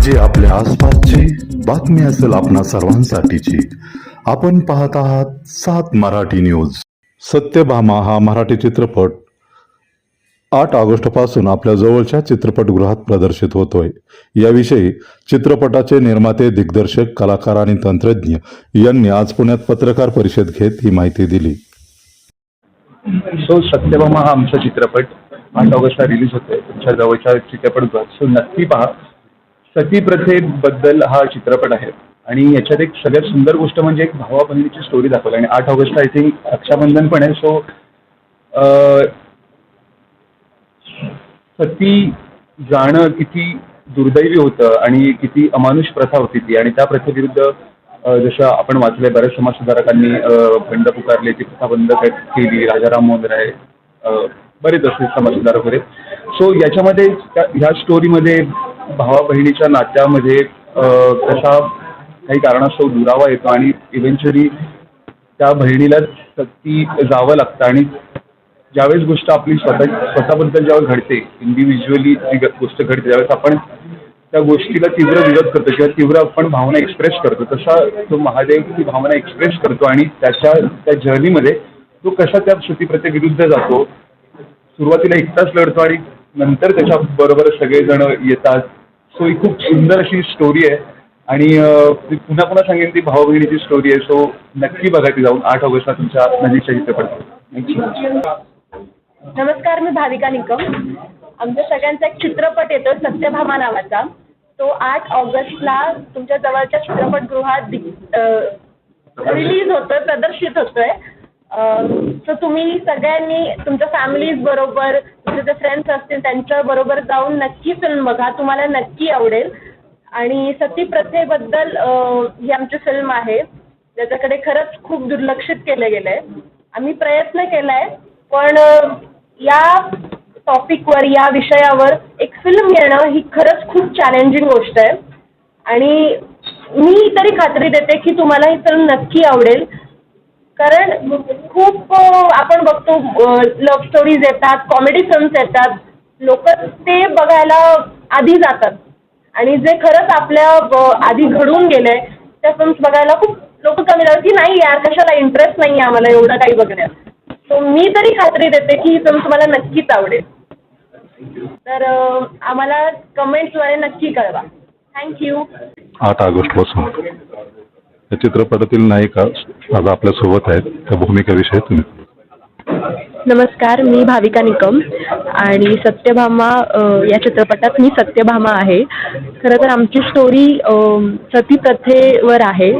म्हणजे आपल्या आसपासची बातमी असेल आपणा सर्वांसाठीची. आपण पाहत आहात सात मराठी न्यूज. सत्यभामा हा मराठी चित्रपट. आठ ऑगस्टपासून आपल्या जवळच्या चित्रपटगृहात प्रदर्शित होतोय. याविषयी चित्रपटाचे निर्माते दिग्दर्शक कलाकार आणि तंत्रज्ञ यांनी आज पुण्यात पत्रकार परिषद घेत ही माहिती दिली. सो सत्यभामा हा आमचा चित्रपट. आठ ऑगस्टला रिलीज होतोय. तुमच्या जवळच्या चित्रपटगृहात. सो नक्की पहा. सती प्रथेबद्दल हा चित्रपट आहे. आणि याच्यात एक सगळ्यात सुंदर गोष्ट म्हणजे एक भावा बहिणीची स्टोरी दाखवली आणि आठ ऑगस्ट आय थिंक रक्षाबंधन पण आहे. सो सती जाणं किती दुर्दैवी होतं आणि किती अमानुष प्रथा होती ती. आणि त्या प्रथेविरुद्ध जसं आपण वाचलंय बऱ्याच समाजसुधारकांनी बंड पुकारले ती प्रथा बंद केली राजाराम मोहन राय बरेच असे समाजसुधारक होते. सो याच्यामध्ये त्या- ह्या स्टोरीमध्ये भावा बहिणीच्या नात्यामध्ये कशा काही कारणास्तव दुरावा येतो आणि इव्हेंच्युअली त्या बहिणीला ती जावं लागतं. आणि ज्यावेळेस गोष्ट आपली स्वतः स्वतःबद्दल ज्यावेळेस घडते इंडिव्हिज्युअली जी गोष्ट घडते त्यावेळेस आपण त्या गोष्टीला तीव्र विरोध करतो किंवा तीव्र आपण भावना एक्सप्रेस करतो तसा तो महादेव ती भावना एक्सप्रेस करतो आणि त्याच्या त्या जर्नीमध्ये तो कसा त्या सतीप्रथेविरुद्ध जातो सुरुवातीला एकटाच लढतो आणि नंतर त्याच्या बरोबर सगळेजण येतात. सो ही खूप सुंदर अशी स्टोरी आहे. आणि मी पुन्हा पुन्हा सांगेन ती भाऊ बहिणीची स्टोरी आहे. सो नक्की बघा ती जाऊन. आठ ऑगस्टला तुमच्या नजीकच्या चित्रपट नमस्कार मी भाविका निकम. आमच्या सगळ्यांचा एक चित्रपट येतो सत्यभामा नावाचा. तो आठ ऑगस्टला तुमच्या जवळच्या चित्रपटगृहात रिलीज होतोय प्रदर्शित होतोय. सो तुम्ही सगळ्यांनी तुमच्या फॅमिलीज बरोबर तुमचे जे फ्रेंड्स असतील त्यांच्या बरोबर जाऊन नक्की फिल्म बघा. तुम्हाला नक्की आवडेल. आणि सती प्रथेबद्दल ही आमची फिल्म आहे. ज्याच्याकडे खरंच खूप दुर्लक्षित केलं गेलंय. आम्ही प्रयत्न केलाय पण या टॉपिकवर या विषयावर एक फिल्म येणं ही खरंच खूप चॅलेंजिंग गोष्ट आहे. आणि मी तरी खात्री देते की तुम्हाला ही फिल्म नक्की आवडेल. कारण खूप आपण बघतो लव्ह स्टोरीज येतात कॉमेडी फिल्म्स येतात. लोक ते बघायला आधी जातात. आणि जे खरंच आपल्या आधी घडून गेलंय त्या फिल्म्स बघायला खूप लोक कमी जातात की नाही यार कशाला इंटरेस्ट नाही आहे आम्हाला एवढं काही बघण्यात. सो मी तरी खात्री देते की ही फिल्म तुम्हाला नक्कीच आवडेल. तर आम्हाला कमेंट्सद्वारे नक्की कळवा. थँक्यू आठ ऑगस्टपासून या चित्रपटातील नायिका आज आपल्यासोबत आहेत. त्या भूमिकेविषयी तुम्ही. नमस्कार मी भाविका निकम आणि सत्यभामा या चित्रपटात मी सत्यभामा आहे. खरं तर आमची स्टोरी सती प्रथेवर आहे.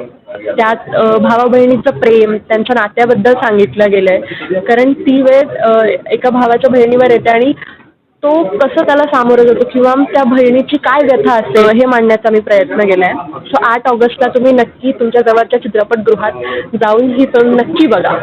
त्यात भावा बहिणीचं प्रेम त्यांच्या नात्याबद्दल सांगितलं गेलं आहे कारण ती वेळ एका भावाच्या बहिणीवर येते आणि तो कसं त्याला सामोरं जातो किंवा त्या बहिणीची काय व्यथा असते हे मांडण्याचा मी प्रयत्न केला आहे सो आठ ऑगस्टला तुम्ही नक्की तुमच्या जवळच्या चित्रपटगृहात जाऊन ही फिल्म नक्की बघा.